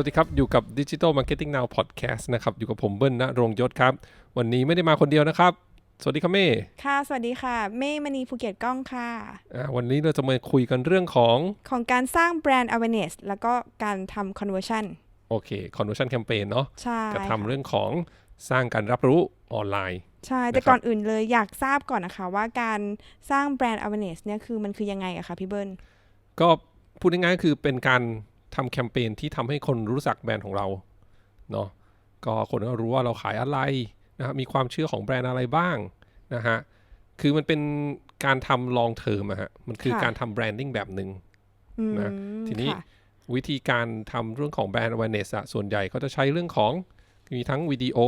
วัสดีครับ อยู่กับ Digital Marketing Now Podcast นะครับ อยู่กับผมเบิ้ลณรงค์ยศครับ วันนี้ไม่ได้มาคนเดียวนะครับ สวัสดีครับเม่ค่ะ สวัสดีค่ะ เม่มณีภูเก็ตกล้องค่ะอ่าวันนี้เราจะมาคุยกันเรื่องของของการสร้างแบรนด์ awareness แล้วก็การทำ conversion โอเค conversion campaign เนาะใช่จะค่ะทำเรื่องของสร้างการรับรู้ออนไลน์ ใช่ แต่นะครับก่อนอื่นเลยอยากทราบก่อนนะคะ ว่าการสร้างแบรนด์ awareness เนี่ยคือมันคือยังไงอะคะพี่เบิ้ลก็พูดง่ายๆก็คือเป็นการ ทำแคมเปญที่ทำให้คนรู้จักแบรนด์ของเราเนาะก็คนก็รู้ว่าเราขายอะไรนะครับมีความเชื่อของแบรนด์อะไรบ้างนะฮะคือมันเป็นการทำ long term อะฮะมันคือการทำแบรนดิ้งแบบหนึ่งอืมนะทีนี้ค่ะวิธีการทำเรื่องของแบรนด์ awareness อะส่วนใหญ่ก็จะใช้เรื่องของมีทั้งวิดีโอ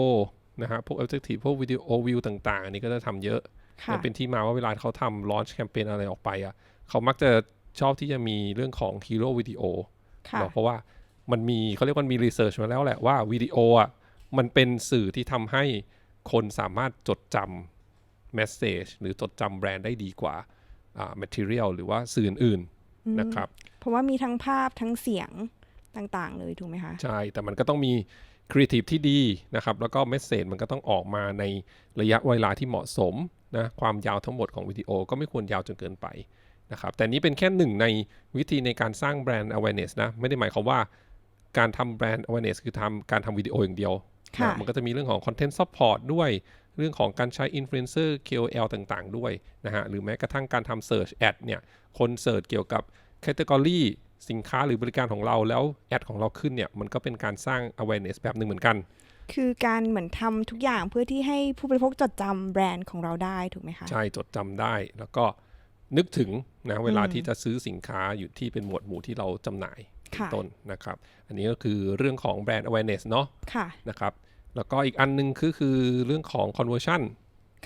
นะฮะพวก objective พวกวิดีโอวิวต่างๆอันนี้ก็จะทำเยอะค่ะมันเป็นที่มาว่าเวลาเขาทำ launch campaign อะไรออกไปอะเขามักจะชอบที่จะมีเรื่องของ hero video ค่ะ เนาะเพราะว่ามันมีเขาเรียกว่ามี research มาแล้วแหละว่าวิดีโออะมันเป็นสื่อที่ทำให้คนสามารถจดจำ message หรือจดจำแบรนด์ได้ดีกว่าอ่า material หรือว่าสื่ออื่นๆนะครับ เพราะว่ามีทั้งภาพทั้งเสียงต่างๆ เลยถูกไหมคะ ใช่ แต่มันก็ต้องมีครีเอทีฟที่ดีนะครับ แล้วก็เมสเซจมันก็ต้องออกมาในระยะเวลาที่เหมาะสมนะความยาวทั้งหมดของวิดีโอก็ไม่ควรยาวจนเกินไป นะครับแต่นี้เป็นแค่หนึ่งในวิธีในการสร้างแบรนด์ awareness นะ ไม่ได้หมายความว่าการทำแบรนด์ awareness คือทำการทำวิดีโออย่างเดียวค่ะนะมันก็จะมีเรื่องของ content support ด้วยเรื่องของการใช้ influencer KOL ต่างๆ ด้วยนะฮะหรือแม้กระทั่งการทำ search ad เนี่ยคนเสิร์ชเกี่ยวกับ category สินค้าหรือบริการของเราแล้วแอดของเราขึ้นเนี่ยมันก็เป็นการสร้าง awareness แบบหนึ่งเหมือนกัน คือการเหมือนทำทุกอย่างเพื่อที่ให้ผู้บริโภคจดจำแบรนด์ของเราได้ถูกไหมคะ ใช่จดจำได้แล้วก็ นึกถึงนะเวลาที่จะซื้อสินค้าอยู่ที่เป็นหมวดหมู่ที่เราจำหน่ายเป็นค่ะต้นนะครับ อันนี้ก็คือเรื่องของแบรนด์ awareness เนาะค่ะนะครับแล้วก็อีกอันหนึงคือคือเรื่องของ conversion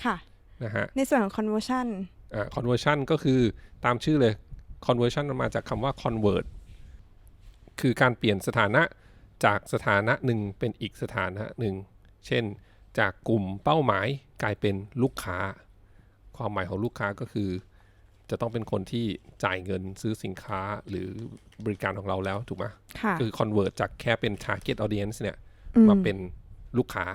ค่ะนะฮะในส่วนของ conversion อ่า conversion ก็คือตามชื่อเลย conversion มันมาจากคำว่า convert คือการเปลี่ยนสถานะจากสถานะหนึ่งเป็นอีกสถานะหนึ่ง เช่น จากกลุ่มเป้าหมายกลายเป็นลูกค้า ความหมายของลูกค้าก็คือ จะต้องเป็นคนที่จ่ายเงินซื้อสินค้าหรือบริการของเราแล้วถูกไหมค่ะ คือ convert จากแค่เป็น target audience เนี่ยมาเป็นลูกค้า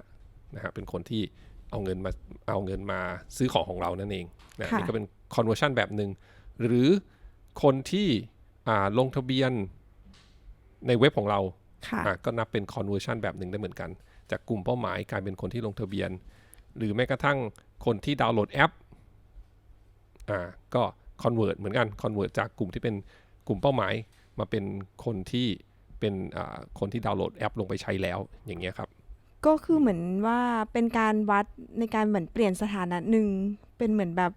นะฮะเป็นคนที่เอาเงินมาเอาเงินมาซื้อของของเรานั่นเองนะค่ะนี่ก็เป็น conversion แบบหนึ่งหรือคนที่อ่าลงทะเบียนในเว็บของเราค่ะอะก็นับเป็น conversion แบบหนึ่งได้เหมือนกัน จากกลุ่มเป้าหมายกลายเป็นคนที่ลงทะเบียน หรือแม้กระทั่งคนที่ดาวน์โหลดแอปอ่าก็ convert เหมือนกัน convert จากกลุ่มที่เป็นกลุ่มเป้าหมาย มาเป็นคนที่เป็นอ่าคนที่ดาวน์โหลดแอปลงไปใช้แล้วอย่างเงี้ยครับ ก็คือเหมือนว่าเป็นการวัดในการเหมือนเปลี่ยนสถานะหนึ่งเป็นเหมือนแบบ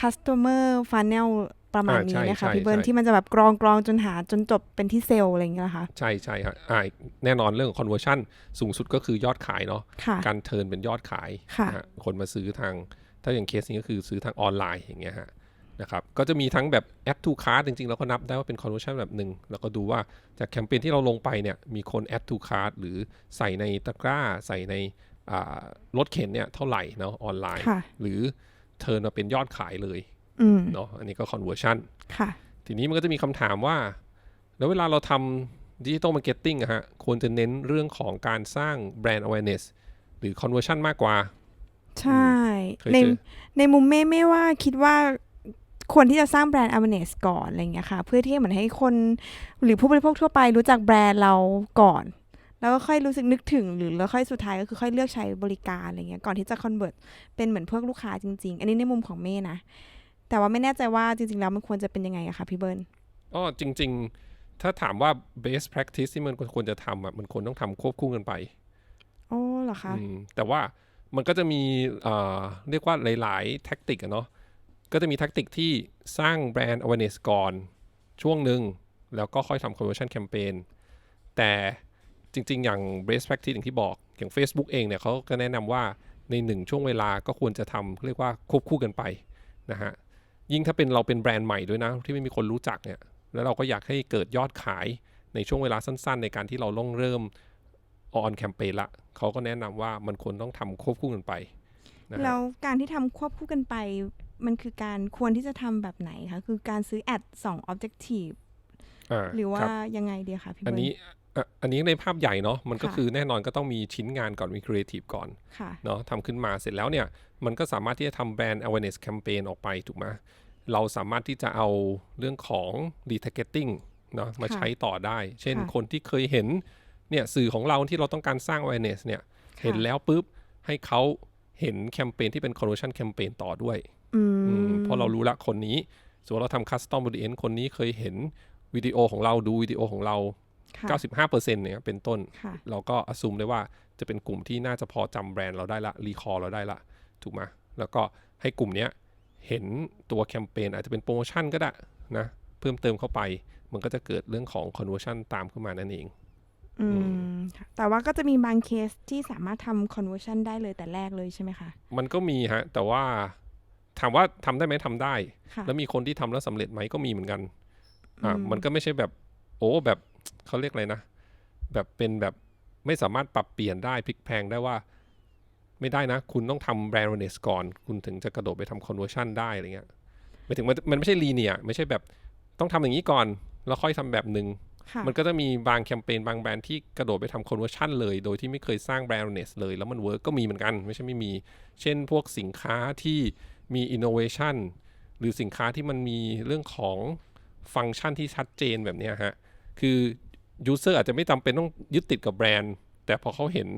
customer funnel ประมาณอ่านี้ใช่นะคะใช่พี่เบิร์นใช่ที่มันจะแบบกรองกรองจนหาจนจบเป็นที่เซลล์อะไรอย่างเงี้ยนะคะใช่ใช่ครับอ่าแน่นอนเรื่องของ conversion สูงสุดก็คือยอดขายเนาะค่ะการเทิร์นเป็นยอดขายค่ะนะฮะคนมาซื้อทาง ถ้าอย่างเคสนี้ก็คือซื้อทางออนไลน์อย่างเงี้ยฮะ นะครับก็จะมีทั้งแบบ add to cart จริงๆเราก็นับได้ว่าเป็น conversion แบบหนึ่งแล้วก็ดูว่าจากแคมเปญที่เราลงไปเนี่ยมีคน add to cart หรือใส่ในตะกร้า ใส่ในอ่ารถเข็นเนี่ยเท่าไหร่เนาะออนไลน์ค่ะหรือเทิร์นมาเป็นยอดขายเลยอืมเนาะอันนี้ก็ conversion ค่ะทีนี้มันก็จะมีคำถามว่า แล้วเวลาเราทำดิจิ t a ลมาร์เก็ตติ้งอะฮะควรจะเน้นเรื่องของการสร้างแบรนด์ awareness หรือ conversion มากกว่า ใช่เคยในเจอในมุมเม่ไม่ว่าคิดว่า ควรที่จะสร้างแบรนด์ awareness ก่อนอะไรอย่างเงี้ยค่ะ เพื่อที่เหมือนให้คนหรือผู้บริโภคทั่วไปรู้จักแบรนด์เราก่อน แล้วก็ค่อยรู้สึกนึกถึงหรือแล้วค่อยสุดท้ายก็คือค่อยเลือกใช้บริการอะไรเงี้ยก่อนที่จะ convert เป็นเหมือนพวกลูกค้าจริง ๆ อันนี้ในมุมของเม่นะ แต่ว่าไม่แน่ใจว่าจริง ๆ แล้วมันควรจะเป็นยังไงอะคะพี่เบิร์นอ๋อจริง ๆ ถ้าถามว่า best practice ที่มันควรจะทำอะมันควรต้องทำควบคู่กันไปโอ้เหรอคะอืมแต่ว่ามันก็จะมีเอ่อเรียกว่าหลาย ๆ แท็กติกอะเนาะ ก็จะมีแท็กติกที่สร้างแบรนด์ awareness ก่อนช่วงหนึ่งแล้วก็ค่อยทำ conversion campaign แต่จริง ๆ อย่าง best practice อย่างที่บอกอย่าง Facebook เองเนี่ยเขาก็แนะนำว่าในหนึ่งช่วงเวลาก็ควรจะทำเรียกว่าควบคู่กันไปนะฮะยิ่งถ้าเป็นเราเป็นแบรนด์ใหม่ด้วยนะ ที่ไม่มีคนรู้จักเนี่ยแล้วเราก็อยากให้เกิดยอดขายในช่วงเวลาสั้น ๆ ในการที่เราต้องเริ่ม on campaign ละเขาก็แนะนำว่ามันควรต้องทำควบคู่กันไปนะะแล้วการที่ทำควบคู่กันไป มันคือการควรที่จะทำแบบไหนคะคือการซื้อแอดสอง objective อ่าหรือว่าครับยังไงดีคะพี่อันเบิร์นนี้อะอันนี้ในภาพใหญ่เนาะมันก็ค่ะคือแน่นอนก็ต้องมีชิ้นงานก่อนมีครีเอทีฟก่อนค่ะเนาะทำขึ้นมาเสร็จแล้วเนี่ย มันก็สามารถที่จะทำแบรนด์ awareness campaign ออกไปถูกไหมเราสามารถที่จะเอาเรื่องของ retargeting เนาะมาค่ะใช้ต่อได้ เช่นค่ะคนที่เคยเห็นเนี่ยสื่อของเราที่เราต้องการสร้าง awareness เนี่ยเห็นแล้วปุ๊บให้เขาเห็นแคมเปญที่เป็น conversion campaign ต่อด้วยอือืมม เพราะเรารู้ละคนนี้สมมติเราทำ custom audience คนนี้เคยเห็นวิดีโอของเราดูวิดีโอของเราค่ะ95%เนี่ยเป็นต้นค่ะเราก็อ s ซูมได้ว่าจะเป็นกลุ่มที่น่าจะพอจำแบรนด์เราได้ละรีคอร์เราได้ละ ถูกไหมแล้วก็ให้กลุ่มเนี้ยเห็นตัวแคมเปญอาจจะเป็นโปรโมชั่นก็ได้นะ เพิ่มเติมเข้าไป มันก็จะเกิดเรื่องของ conversion ตามขึ้นมานั่นเองอืมค่ะแต่ว่าก็จะมีบางเคสที่สามารถทำ conversion ได้เลยแต่แรกเลยใช่ไหมคะ มันก็มีฮะ แต่ว่า ถามว่าทำได้ไหมทำได้ค่ะแล้วมีคนที่ทำแล้วสำเร็จไหมก็มีเหมือนกันอ่าอืมมันก็ไม่ใช่แบบโอ้แบบเขาเรียกอะไรนะ แบบเป็นแบบไม่สามารถปรับเปลี่ยนได้พลิกแพลงได้ว่า ไม่ได้นะ คุณต้องทำแบรนด์ awareness ก่อน คุณถึงจะกระโดดไปทำ conversion ได้อะไรเงี้ยหมายถึงมันมันไม่ใช่ลีเนียไม่ใช่แบบต้องทำอย่างนี้ก่อน แล้วค่อยทำแบบหนึ่งค่ะมันก็จะมีบางแคมเปญบางแบรนด์ที่กระโดดไปทำ conversion เลย โดยที่ไม่เคยสร้างแบรนด์ awareness เลย แล้วมันเวิร์กก็มีเหมือนกัน ไม่ใช่ไม่มี เช่นพวกสินค้าที่ มี innovation หรือสินค้าที่มันมีเรื่องของฟังก์ชันที่ชัดเจนแบบเนี้ยฮะ คือ user อาจจะไม่จำเป็นต้องยึดติดกับแบรนด์ แต่พอเขาเห็น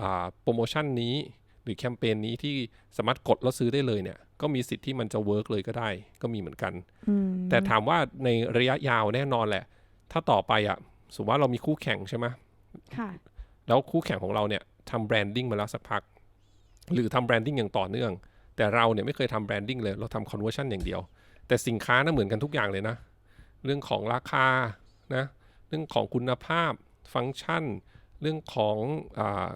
อ่าโปรโมชั่นนี้หรือแคมเปญนี้ที่สามารถกดแล้วซื้อได้เลยเนี่ย ก็มีสิทธิ์ที่มันจะเวิร์กเลยก็ได้ ก็มีเหมือนกันอืมแต่ถามว่าในระยะยาวแน่นอนแหละ ถ้าต่อไปอะสมมติว่าเรามีคู่แข่งใช่ไหมค่ะ แล้วคู่แข่งของเราเนี่ยทำแบรนดิ้งมาแล้วสักพัก หรือทำแบรนดิ้งอย่างต่อเนื่อง แต่เราเนี่ยไม่เคยทำแบรนดิ้งเลยเราทำคอนเวอร์ชันอย่างเดียว แต่สินค้าน่ะเหมือนกันทุกอย่างเลยนะ เรื่องของราคานะเรื่องของคุณภาพฟังก์ชัน เรื่องของอา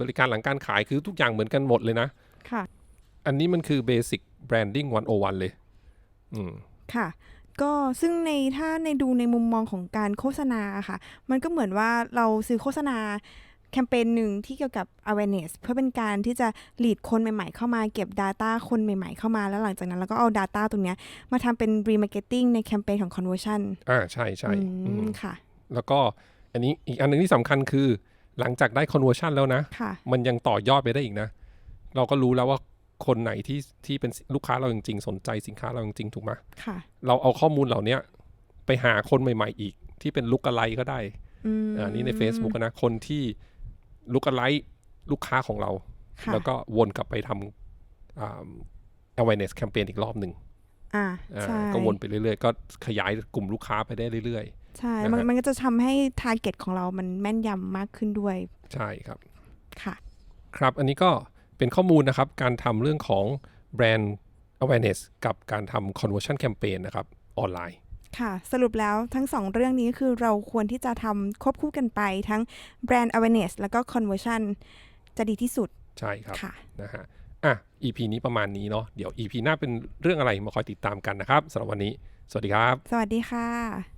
บริการหลังการขายคือทุกอย่างเหมือนกันหมดเลยนะค่ะอันนี้มันคือ Basic Branding 101เลย อืมค่ะก็ซึ่งในถ้าในดูในมุมมองของการโฆษณาอะค่ะ มันก็เหมือนว่าเราซื้อโฆษณา แคมเปญหนึ่งที่เกี่ยวกับ awareness เพื่อเป็นการที่จะ lead คนใหม่ๆเข้ามาเก็บ Data คนใหม่ๆเข้ามาแล้วหลังจากนั้นเราก็เอา Data ตรงเนี้ยมาทำเป็น remarketing ในแคมเปญของ conversion อ่าใช่ใช่อือืมมค่ะ แล้วก็อันนี้อีกอันหนึงที่สำคัญคือ หลังจากได้ conversion แล้วนะค่ะมันยังต่อยอดไปได้อีกนะ เราก็รู้แล้วว่าคนไหนที่ที่เป็นลูกค้าเราจริงๆ สนใจสินค้าเราจริงๆ ถูกไหมค่ะ เราเอาข้อมูลเหล่าเนี้ยไปหาคนใหม่ๆอีกที่เป็นลุกอะไรก็ได้อืมอันนี้ใน Facebook อะนะ คนที่ ลุกอะไรลูกค้าของเราค่ะแล้วก็วนกลับไปทำอ่า awareness campaign อีกรอบหนึ่งอ่าอ่าใช่ก็วนไปเรื่อยๆ ก็ขยายกลุ่มลูกค้าไปได้เรื่อยใช่นะมันฮะมันก็จะทำให้ target ของเรามันแม่นยำมากขึ้นด้วยๆใช่ครับ ค่ะ ครับ อันนี้ก็เป็นข้อมูลนะครับ การทำเรื่องของแบรนด์ awareness กับการทำ conversion campaign นะครับ ออนไลน์ ค่ะ สรุปแล้วทั้งสองเรื่องนี้คือเราควรที่จะทำควบคู่กันไปทั้ง brand awareness แล้วก็ conversion จะดีที่สุด ใช่ครับค่ะนะฮะอะ EP นี้ประมาณนี้เนาะเดี๋ยว EP หน้าเป็นเรื่องอะไรมาคอยติดตามกันนะครับสำหรับวันนี้ สวัสดีครับ สวัสดีค่ะ